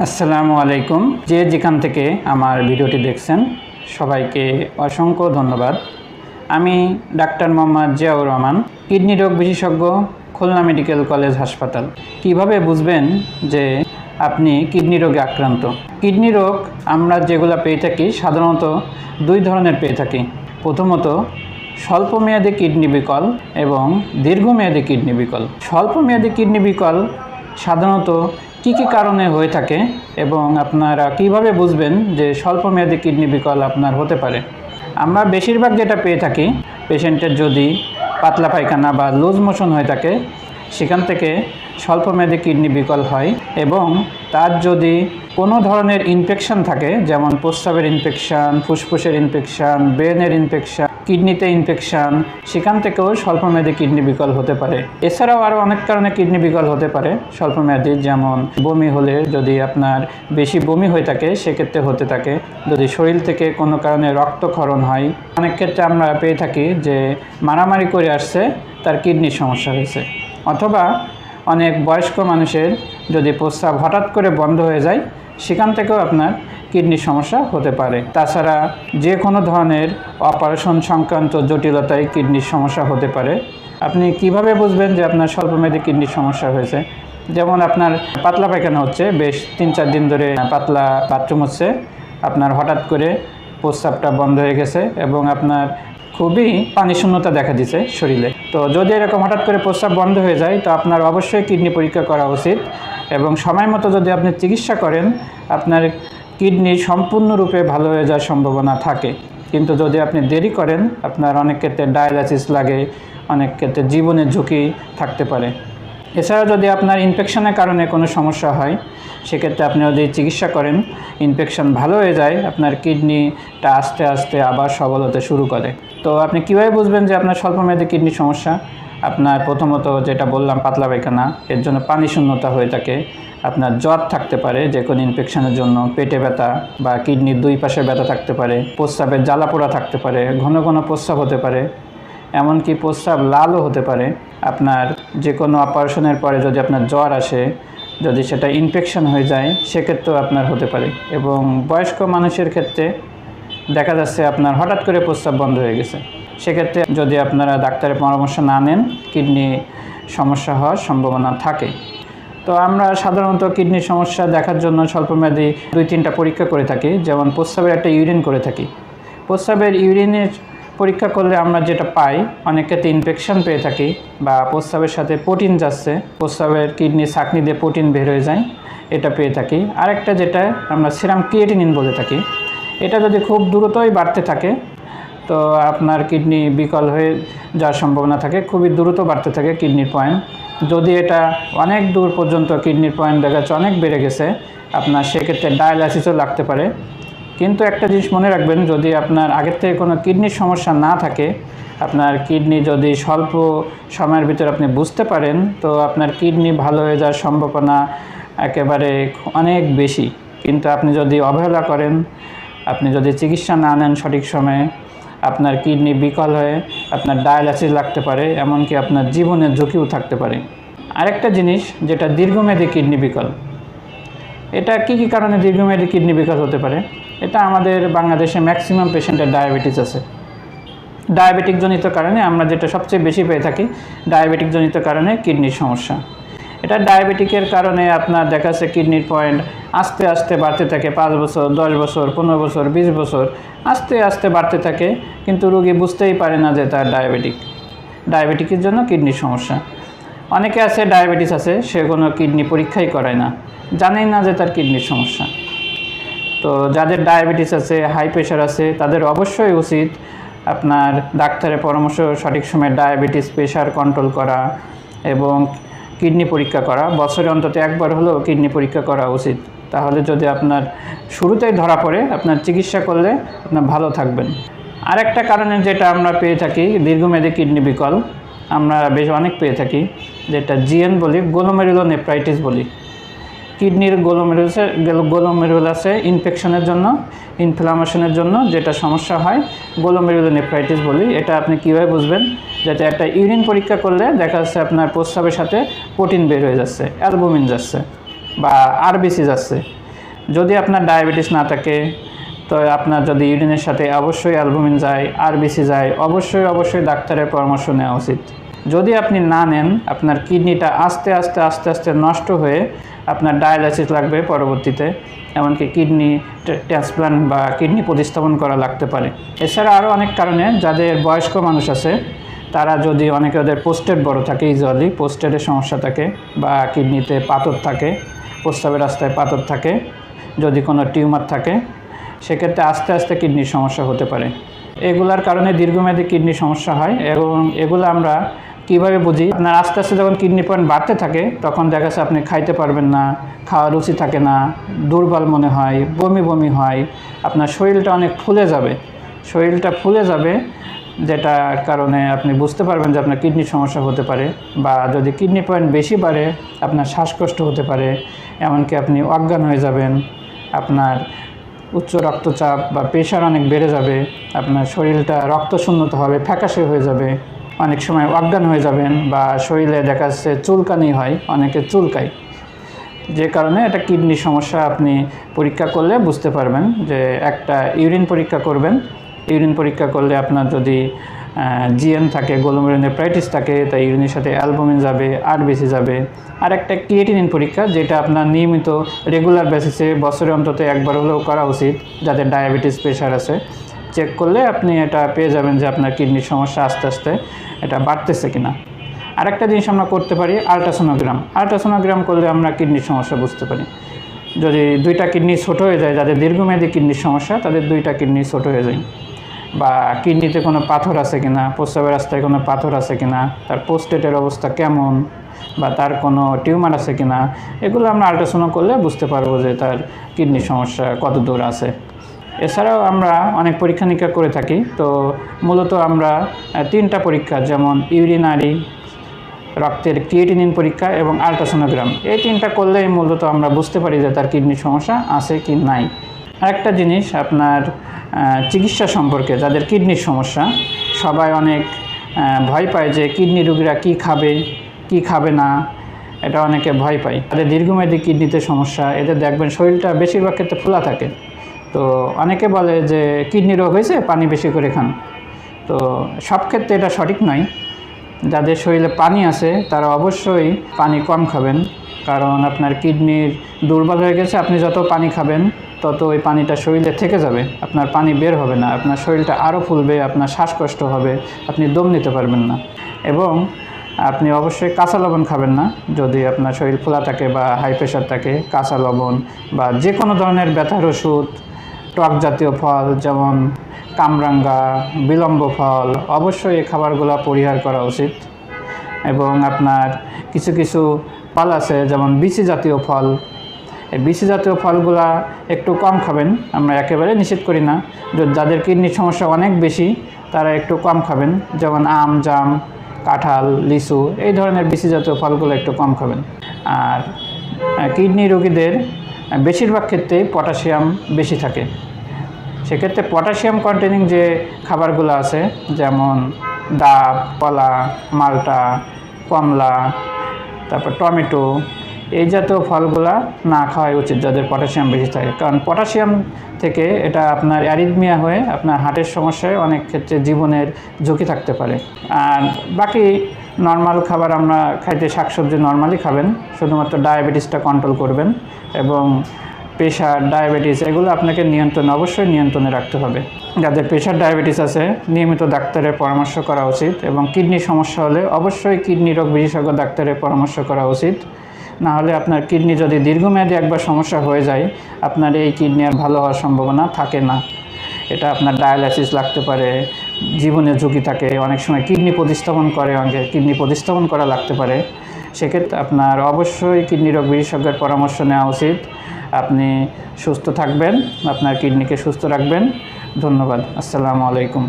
আসসালামু আলাইকুম। যে যেখান থেকে আমার ভিডিওটি দেখছেন, সবাইকে অসংখ্য ধন্যবাদ। আমি ডাক্তার মোহাম্মদ জিয়াউর রহমান, কিডনি রোগ বিশেষজ্ঞ, খুলনা মেডিকেল কলেজ হাসপাতাল। কীভাবে বুঝবেন যে আপনি কিডনি রোগে আক্রান্ত? কিডনি রোগ আমরা যেগুলো পেয়ে থাকি, সাধারণত দুই ধরনের পেয়ে থাকি। প্রথমত, স্বল্পমেয়াদী কিডনি বিকল এবং দীর্ঘমেয়াদী কিডনি বিকল। স্বল্পমেয়াদী কিডনি বিকল সাধারণত কী কী কারণে হয়ে থাকে এবং আপনারা কীভাবে বুঝবেন যে স্বল্পমেয়াদী কিডনি বিকল আপনার হতে পারে? আমরা বেশিরভাগ যেটা পেয়ে থাকি। পেশেন্টের যদি পাতলা পায়খানা বা লুজ মোশন হয়ে থাকে সেখান থেকে স্বল্প স্বল্পমেয়াদী কিডনি বিকল হয় এবং তার যদি কোনো ধরনের ইনফেকশন থাকে, যেমন প্রস্রাবের ইনফেকশান ফুসফুসের ইনফেকশান ব্রেনের ইনফেকশান কিডনিতে ইনফেকশান সেখান থেকেও স্বল্পমেয়াদী কিডনি বিকল হতে পারে। এছাড়াও আরও অনেক কারণে কিডনি বিকল হতে পারে স্বল্প স্বল্পমেয়াদী, যেমন বমি হলে যদি আপনার বেশি বমি হয়ে থাকে, সেক্ষেত্রে হতে থাকে। যদি শরীর থেকে কোনো কারণে রক্তক্ষরণ হয়, অনেক ক্ষেত্রে আমরা পেয়ে থাকি যে মারামারি করে আসছে, তার কিডনির সমস্যা হয়েছে। অথবা অনেক বয়স্ক মানুষের যদি প্রস্রাব হঠাৎ করে বন্ধ হয়ে যায়, সেখান থেকেও আপনার কিডনির সমস্যা হতে পারে। তাছাড়া যে কোনো ধরনের অপারেশন সংক্রান্ত জটিলতায় কিডনির সমস্যা হতে পারে। আপনি কীভাবে বুঝবেন যে আপনার স্বল্পমেয়াদী কিডনির সমস্যা হয়েছে? যেমন আপনার পাতলা পায়খানা হচ্ছে, বেশ তিন চার দিন ধরে পাতলা বাথরুম হচ্ছে। আপনার হঠাৎ করে প্রস্রাবটা বন্ধ হয়ে গেছে এবং আপনার খুবই পানি শূন্যতা দেখা দিছে শরীরে। তো যদি এরকম হঠাৎ করে প্রস্রাব বন্ধ হয়ে যায়, তো আপনার অবশ্যই কিডনি পরীক্ষা করা উচিত এবং সময় মতো যদি আপনি চিকিৎসা করেন, আপনার কিডনি সম্পূর্ণরূপে ভালো হয়ে যাওয়ার সম্ভাবনা থাকে। কিন্তু যদি আপনি দেরি করেন, আপনার অনেক ক্ষেত্রে ডায়ালাইসিস লাগে, অনেক ক্ষেত্রে জীবনের ঝুঁকি থাকতে পারে। এছাড়া যদি আপনার ইনফেকশনের কারণে কোনো সমস্যা হয়, সেক্ষেত্রে আপনি যদি চিকিৎসা করেন ইনফেকশন ভালো হয়ে যায়, আপনার কিডনিটা আস্তে আস্তে আবার সবল হতে শুরু করে। তো আপনি কীভাবে বুঝবেন যে আপনার স্বল্পমেয়াদী কিডনির সমস্যা? আপনার প্রথমত যেটা বললাম, পাতলা পায়খানা, এর জন্য পানি শূন্যতা হয়ে থাকে, আপনার জ্বর থাকতে পারে, যে কোনো ইনফেকশনের জন্য, পেটে ব্যথা বা কিডনির দুই পাশে ব্যথা থাকতে পারে, প্রস্রাবের জ্বালা পোড়া থাকতে পারে, ঘন ঘন প্রস্রাব হতে পারে এমনকি প্রস্রাব লালও হতে পারে। আপনার যে কোনো অপারেশনের পরে যদি আপনার জ্বর আসে, যদি সেটা ইনফেকশন হয়ে যায়, সেক্ষেত্রেও আপনার হতে পারে। এবং বয়স্ক মানুষের ক্ষেত্রে দেখা যাচ্ছে আপনার হঠাৎ করে প্রস্রাব বন্ধ হয়ে গেছে। সেক্ষেত্রে যদি আপনারা ডাক্তারের পরামর্শ না নেন, কিডনি সমস্যা হওয়ার সম্ভাবনা থাকে। তো আমরা সাধারণত কিডনির সমস্যা দেখার জন্য স্বল্পমেয়াদী দুই তিনটা পরীক্ষা করে থাকি। যেমন প্রস্রাবের একটা ইউরিন করে থাকি। প্রস্রাবের ইউরিনের পরীক্ষা করলে আমরা যেটা পাই, অনেক ক্ষেত্রে ইনফেকশন পেয়ে থাকি বা প্রস্রাবের সাথে প্রোটিন যাচ্ছে, প্রস্রাবের কিডনি চাকনি দিয়ে প্রোটিন বের হয়ে যায়, এটা পেয়ে থাকি। আরেকটা যেটা আমরা সিরাম ক্রিয়েটিনিন বলে থাকি, এটা যদি খুব দ্রুতই বাড়তে থাকে, তো আপনার কিডনি বিকল হয়ে যাওয়ার সম্ভাবনা থাকে, খুবই দ্রুত বাড়তে থাকে কিডনির পয়েন্ট যদি এটা অনেক দূর পর্যন্ত কিডনির পয়েন্ট দেখা যাচ্ছে অনেক বেড়ে গেছে, আপনার সেক্ষেত্রে ডায়ালাইসিসও লাগতে পারে। কিন্তু একটা জিনিস মনে রাখবেন, যদি আপনার আগের থেকে কোনো কিডনির সমস্যা না থাকে, আপনার কিডনি যদি স্বল্প সময়ের ভিতরে আপনি বুঝতে পারেন, তো আপনার কিডনি ভালো হয়ে যাওয়ার সম্ভাবনা একেবারে অনেক বেশি। কিন্তু আপনি যদি অবহেলা করেন, আপনি যদি চিকিৎসা না নেন সঠিক সময়ে, আপনার কিডনি বিকল হয়ে আপনার ডায়ালাইসিস লাগতে পারে, এমনকি আপনার জীবনের ঝুঁকিও থাকতে পারে। আরেকটা জিনিস, যেটা দীর্ঘমেয়াদী কিডনি বিকল। এটা কী কী কারণে দীর্ঘমেয়াদী কিডনি বিকল হতে পারে? এটা আমাদের বাংলাদেশে ম্যাক্সিমাম পেশেন্টের ডায়াবেটিস আছে। ডায়াবেটিক জনিত কারণে আমরা যেটা সবচেয়ে বেশি পেয়ে থাকি ডায়াবেটিক জনিত কারণে কিডনির সমস্যা। এটা ডায়াবেটিকের কারণে আপনার দেখা যাচ্ছে কিডনির পয়েন্ট আস্তে আস্তে বাড়তে থাকে, পাঁচ বছর, দশ বছর, পনেরো বছর, বিশ বছর, আস্তে আস্তে বাড়তে থাকে। কিন্তু রোগী বুঝতেই পারে না যে তার ডায়াবেটিক ডায়াবেটিকের জন্য কিডনির সমস্যা। অনেকে আছে, ডায়াবেটিস আছে সে কোনো কিডনি পরীক্ষাই করায় না। জানেই না যে তার কিডনির সমস্যা। তো যাদের ডায়াবেটিস আছে, হাই প্রেশার আছে, তাদের অবশ্যই উচিত আপনার ডাক্তারের পরামর্শ, সঠিক সময়ে ডায়াবেটিস, প্রেশার কন্ট্রোল করা এবং কিডনি পরীক্ষা করা। বছরে অন্তত একবার হলেও কিডনি পরীক্ষা করা উচিত। তাহলে যদি আপনার শুরুতেই ধরা পড়ে, আপনার চিকিৎসা করলে আপনার ভালো থাকবেন। আরেকটা কারণে যেটা আমরা পেয়ে থাকি, দীর্ঘমেয়াদী কিডনি বিকল। আমরা বেশ অনেক পেয়ে থাকি, যেটা জিএন বলি গোলোমেরুলো নেপ্রাইটিস বলি। কিডনির গোলোমেরুলাসে গোলোমেরুলাসে ইনফেকশনের জন্য ইনফ্লামেশনের জন্য, যেটা সমস্যা হয় গোলোমেরুলো নেপ্রাইটিস বলি। এটা আপনি কীভাবে বুঝবেন? যাতে একটা ইউরিন পরীক্ষা করলে দেখা যাচ্ছে আপনার প্রস্রাবের সাথে প্রোটিন বের হয়ে যাচ্ছে অ্যালবুমিন যাচ্ছে বা আরবিসি যাচ্ছে যদি আপনার ডায়াবেটিস না থাকে, তো আপনার যদি ইউরিনের সাথে অবশ্যই অ্যালবুমিন যায় আরবিসি যায়, অবশ্যই অবশ্যই ডাক্তারের পরামর্শ নেওয়া উচিত। যদি আপনি না নেন, আপনার কিডনিটা আস্তে আস্তে আস্তে আস্তে নষ্ট হয়ে আপনার ডায়ালাইসিস লাগবে পরবর্তীতে, এমনকি কিডনি ট্রান্সপ্লান্ট বা কিডনি প্রতিস্থাপন করা লাগতে পারে। এছাড়া আরও অনেক কারণে যাদের বয়স্ক মানুষ আছে, তারা যদি অনেকে ওদের পোস্টেড বড় থাকে ইউজুয়ালি পোস্টেডের সমস্যা থাকে বা কিডনিতে পাথর থাকে প্রস্রাবের রাস্তায় পাথর থাকে, যদি কোনো টিউমার থাকে, সেক্ষেত্রে আস্তে আস্তে কিডনির সমস্যা হতে পারে। এগুলার কারণে দীর্ঘমেয়াদী কিডনির সমস্যা হয় এবং এগুলো আমরা কীভাবে বুঝি? আপনার আস্তে আস্তে যখন কিডনি পয়েন্ট বাড়তে থাকে, তখন দেখা যাচ্ছে আপনি খাইতে পারবেন না খাওয়া রুচি থাকে না, দুর্বল মনে হয়, বমি বমি হয়, আপনার শরীরটা অনেক ফুলে যাবে। শরীরটা ফুলে যাবে, যেটার কারণে আপনি বুঝতে পারবেন যে আপনার কিডনির সমস্যা হতে পারে বা যদি কিডনি পয়েন্ট বেশি বাড়ে, আপনার শ্বাসকষ্ট হতে পারে, এমনকি আপনি অজ্ঞান হয়ে যাবেন, আপনার উচ্চ রক্তচাপ বা প্রেশার অনেক বেড়ে যাবে, আপনার শরীরটা রক্তশূন্যতা হবে, ফ্যাকাশে হয়ে যাবে। অনেক সময় অজ্ঞান হয়ে যাবেন বা শরীরে দেখা যাচ্ছে চুলকানি হয়, অনেকে চুলকায়। যে কারণে এটা কিডনির সমস্যা আপনি পরীক্ষা করলে বুঝতে পারবেন যে একটা ইউরিন পরীক্ষা করবেন। ইউরিন পরীক্ষা করলে আপনার যদি জিএন থাকে গোলোমেরোনেফ্রাইটিস থাকে, তাই ইউরিনের সাথে অ্যালবুমিন যাবে আর বেশি যাবে। আর একটা ক্রিয়েটিনিন পরীক্ষা যেটা আপনার নিয়মিত রেগুলার বেসিসে বছরে অন্তত একবার হলেও করা উচিত যাদের ডায়াবেটিস, প্রেশার আছে। চেক করলে আপনি এটা পেয়ে যাবেন যে আপনার কিডনির সমস্যা আস্তে আস্তে এটা বাড়তেছে কিনা। আরেকটা জিনিস আমরা করতে পারি আলট্রাসোনোগ্রাম আলট্রাসোনোগ্রাম করলে আমরা কিডনির সমস্যা বুঝতে পারি। যদি দুইটা কিডনি ছোট হয়ে যায়, যাদের দীর্ঘমেয়াদী কিডনির সমস্যা, তাদের দুইটা কিডনি ছোট হয়ে যায়। বা কিডনিতে কোনো পাথর আছে কিনা, প্রস্রাবের রাস্তায় কোনো পাথর আছে কিনা, তার পোস্টেটের অবস্থা কেমন, বা তার কোনো টিউমার আছে কিনা, এগুলো আমরা আল্ট্রাসাউন্ড করলে বুঝতে পারব যে তার কিডনির সমস্যা কত দূর আছে। এছাড়াও আমরা অনেক পরীক্ষা নিরীক্ষা করে থাকি। তো মূলত আমরা তিনটা পরীক্ষা, যেমন ইউরিনারি, রক্তের ক্রিয়েটিনিন পরীক্ষা এবং আলট্রাসোনোগ্রাম। এই তিনটা করলেই মূলত আমরা বুঝতে পারি যে তার কিডনির সমস্যা আছে কি নাই। আরেকটা জিনিস, আপনার চিকিৎসা সম্পর্কে যাদের কিডনির সমস্যা, সবাই অনেক ভয় পায় যে কিডনি রোগীরা কী খাবে, কি খাবে না, এটা অনেকে ভয় পায়। তাদের দীর্ঘমেয়াদী কিডনিতে সমস্যা, এদের দেখবেন শরীরটা বেশিরভাগ ক্ষেত্রে খোলা থাকে। তো অনেকে বলে যে কিডনি রোগ হয়েছে, পানি বেশি করে খান। তো সব ক্ষেত্রে এটা সঠিক নয়। যাদের শরীরে পানি আছে, তারা অবশ্যই পানি কম খাবেন। কারণ আপনার কিডনির দুর্বল হয়ে গেছে, আপনি যত পানি খাবেন, তত ওই পানিটা শরীরে থেকে যাবে। আপনার পানি বের হবে না, আপনার শরীরটা আরও ফুলবে, আপনার শ্বাসকষ্ট হবে, আপনি দম নিতে পারবেন না। এবং আপনি অবশ্যই কাঁচা লবণ খাবেন না। যদি আপনার শরীর ফোলা থাকে বা হাই প্রেশার থাকে, কাঁচা লবণ বা যে কোনো ধরনের ব্যথার ওষুধ টক জাতীয় ফল, যেমন কামরাঙ্গা, বিলম্ব ফল, অবশ্যই এই খাবারগুলো পরিহার করা উচিত। এবং আপনার কিছু কিছু ফল আছে, যেমন বিচি জাতীয় ফল। এই বিচি জাতীয় ফলগুলা একটু কম খাবেন, আমরা একেবারে নিষেধ করি না। যাদের কিডনির সমস্যা অনেক বেশি, তারা একটু কম খাবেন। যেমন আম, জাম, কাঁঠাল, লিচু, এই ধরনের বিচি জাতীয় ফলগুলো একটু কম খাবেন। আর কিডনি রোগীদের বেশিরভাগ ক্ষেত্রেই পটাশিয়াম বেশি থাকে। সেক্ষেত্রে পটাশিয়াম কন্টেনিং যে খাবারগুলো আছে, যেমন ডাব, কলা, মালটা, কমলা, তারপর টমেটো, এই জাতীয় ফলগুলা না খাওয়াই উচিত যাদের পটাশিয়াম বেশি থাকে। কারণ পটাশিয়াম থেকে এটা আপনার অ্যারিদমিয়া হয়ে আপনার হার্টের সমস্যায় অনেক ক্ষেত্রে জীবনের ঝুঁকি থাকতে পারে। আর বাকি নর্মাল খাবার আমরা খাইতে শাকসবজি নর্মালি খাবেন, শুধুমাত্র ডায়াবেটিসটা কন্ট্রোল করবেন এবং প্রেশার, ডায়াবেটিস এগুলো আপনাকে নিয়ন্ত্রণে, অবশ্যই নিয়ন্ত্রণে রাখতে হবে। যাদের প্রেশার ডায়াবেটিস আছে, নিয়মিত ডাক্তারের পরামর্শ করা উচিত এবং কিডনির সমস্যা হলে অবশ্যই কিডনি রোগ বিশেষজ্ঞ ডাক্তারের পরামর্শ করা উচিত। না হলে আপনার কিডনি যদি দীর্ঘমেয়াদী একবার সমস্যা হয়ে যায়, আপনার এই কিডনি আর ভালো হওয়ার সম্ভাবনা থাকে না। এটা আপনার ডায়ালাইসিস লাগতে পারে জীবনের ঝুঁকি থাকে অনেক সময় কিডনি প্রতিস্থাপন করে, অনেকে কিডনি প্রতিস্থাপন করা লাগতে পারে। সেক্ষেত্রে আপনার অবশ্যই কিডনি রোগ বিশেষজ্ঞের পরামর্শ নেওয়া উচিত। আপনি সুস্থ থাকবেন, আপনার কিডনিকে সুস্থ রাখবেন। ধন্যবাদ। আসসালামু আলাইকুম।